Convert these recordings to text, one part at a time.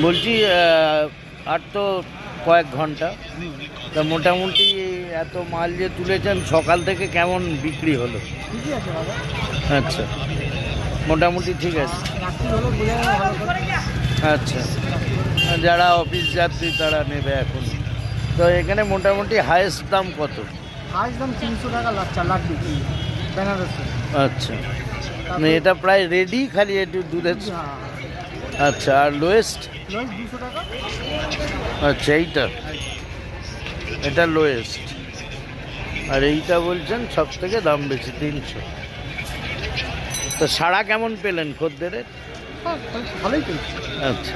বলছি আর তো কয়েক ঘণ্টা। তা মোটামুটি এত মাল যে তুলেছেন সকাল থেকে কেমন বিক্রি হলো? আচ্ছা। মোটামুটি ঠিক আছে। আচ্ছা। যারা অফিস যাত্রী তারা নেবে এখন। তো এখানে মোটামুটি হায়েস্ট দাম কত? দাম তিনশো টাকা বেনারসি। আচ্ছা। মানে এটা প্রায় রেডি খালি একটু দুধের হ্যাঁ। আচ্ছা আর লোয়েস্ট আচ্ছা এইটা। এটা লোয়েস্ট আর এইটা বলছেন সব থেকে দাম বেশি তিনশো। তো সাড়া কেমন পেলেন খদ্দেরের ভালোই আচ্ছা।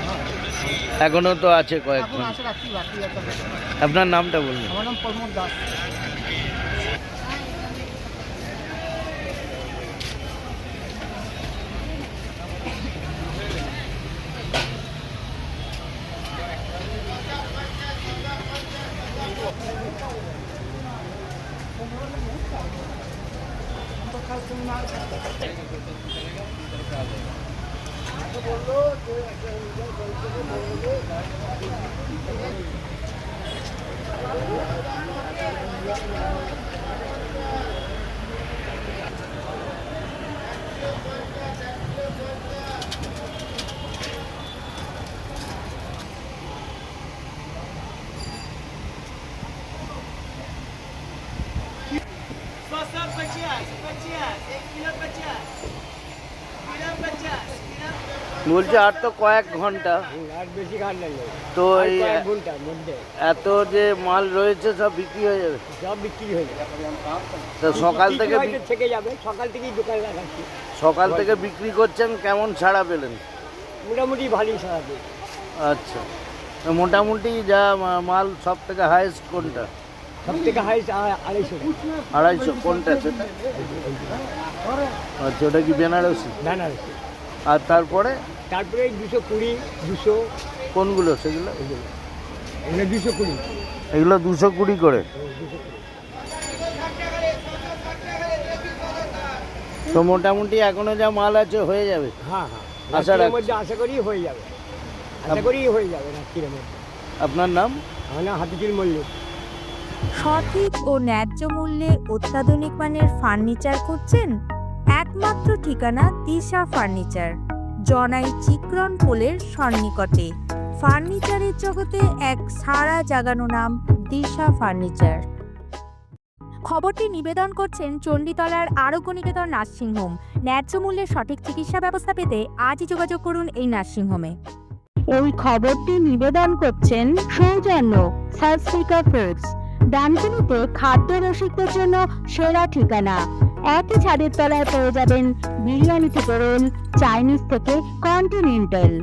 এখনও তো আছে কয়েক এখন ঘণ্টা আছে রাত্রি বাকি আছে? আপনার নামটা বলুন। আমার নাম প্রমোদ দাস। बोलो বলছি আর তো কয়েক ঘণ্টা। আর বেশি ঘাট লাগবে তো এই এত যে মাল রয়েছে সব বিক্রি হয়ে যাবে? সব বিক্রি হয়ে যাবে। তো সকাল থেকে থেকে যাবে সকাল থেকেই দোকান লাগাচ্ছি। সকাল থেকে বিক্রি করছেন কেমন ছাড়া পেলেন? মোটামুটি ভালোই সারাবে আচ্ছা। মোটামুটি যা মাল সব থেকে হায়েস্ট কোনটা? সব থেকে হাইস্ট আড়াইশো আড়াইশো কোনটা সেটা আচ্ছা ওটা কি বেনারসি? বেনারসি। আর তারপরে? তারপরে দুশো কুড়ি দুশো। কোনগুলো সেগুলো? মানে দুশো কুড়ি। এগুলো দুশো কুড়ি করে। তো মোটামুটি এখনও যা মাল আছে হয়ে যাবে? হ্যাঁ হ্যাঁ। আশা রাখছি। আশা করি হয়ে যাবে। আশা করি হয়ে যাবে মধ্যে আপনার নাম? আমার নাম হাতিচুল মল্লিক। সঠিক ও ন্যায্য মূল্যে অত্যাধুনিক মানের ফার্নিচার খুঁজছেন একমাত্র ঠিকানা দিশা ফার্নিচার, জনাই চিক্রন পোলের সন্নিকটে। ফার্নিচারের জগতে এক সারা জাগানো নাম দিশা ফার্নিচার। খবরটি নিবেদন করছেন চণ্ডীতলার আরোগ্য নিকেতন নার্সিংহোম। ন্যায্য মূল্যে সঠিক চিকিৎসা ব্যবস্থা পেতে আজই যোগাযোগ করুন এই নার্সিংহোমে। এই খবরটি নিবেদন করছেন সৌজন্য সাবস্টিকা ফুডস ডানকুনিতে খাদ্য রসিকদের জন্য সেরা ঠিকানা। একই ছাদের তলায় পেয়ে যাবেন বিরিয়ানি থেকে রোল, চাইনিজ থেকে কন্টিনেন্টাল।